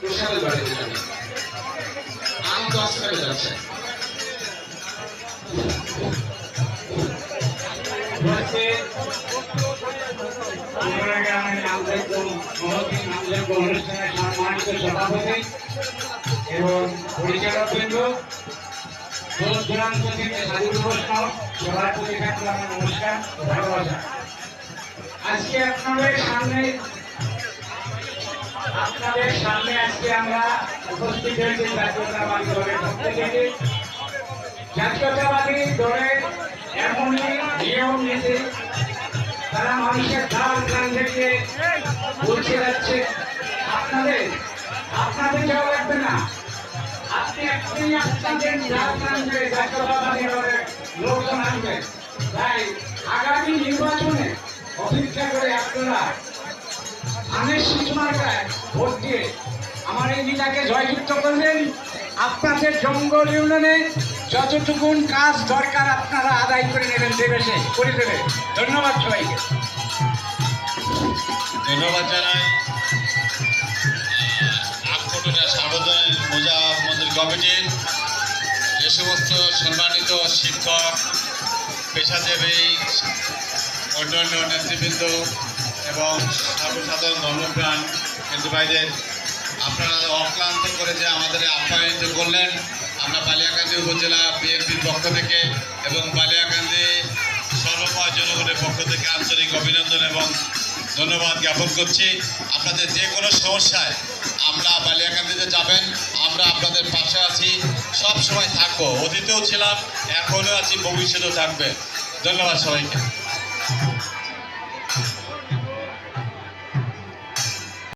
প্রসাদের বাড়িতে যাবে আনন্দ আশ্রমে যাচ্ছে সম্মানিত সভাপতি এবং পরিচালক বৃন্দ দূর দূরান্ত থেকে সাধু বৈষ্ণব সবার প্রতি নমস্কার ভালোবাসা। আজকে আপনাদের সামনে আপনাদের সামনে আজকে আমরা উপস্থিত হয়েছি জাতীয়তাবাদী দলের পক্ষ থেকে। জাতীয়তাবাদী দলের এমনই নিয়ম নীতি, তারা মানুষের ধার প্রাণ থেকে বলছে যাচ্ছে। আপনাদের আপনাদের যাওয়া লাগবে না। আপনি আপনি আপনাদের ধার প্রাণ থেকে জাতীয়তাবাদী দলের লোকজন আনবে তাই আগামী নির্বাচনে অপেক্ষা করে আপনারা ধানের সূচনাটায় ভোট দিয়ে আমার এই নেতাকে জয়যুক্ত করবেন। আপনাদের জঙ্গল ইউনিয়নে যতটুকুন কাজ দরকার আপনারা আদায় করে নেবেন দেবে সে, করে দেবে। ধন্যবাদ সবাইকে। ধন্যবাদ জানাই। সার্বজনীন পূজা মন্দির কমিটির যে সমস্ত সম্মানিত শিক্ষক, পেশাজীবী, অন্যান্য নেতৃবৃন্দ এবং সর্বসাধারণ ধর্মপ্রাণ হিন্দু ভাইদের, আপনারা অক্লান্ত করে যে আমাদের আপ্যায়িত করলেন, আমরা বালিয়াকান্দি উপজেলা বিএনপির পক্ষ থেকে এবং বালিয়াকান্দি সর্বময় জনগণের পক্ষ থেকে আন্তরিক অভিনন্দন এবং ধন্যবাদ জ্ঞাপন করছি। আপনাদের যে কোনো সমস্যায় আমরা বালিয়াকান্দিতে যাবেন, আমরা আপনাদের পাশে আছি, সব সময় থাকব। অতীতেও ছিলাম, এখনও আছি, ভবিষ্যতেও থাকবে। ধন্যবাদ সবাইকে।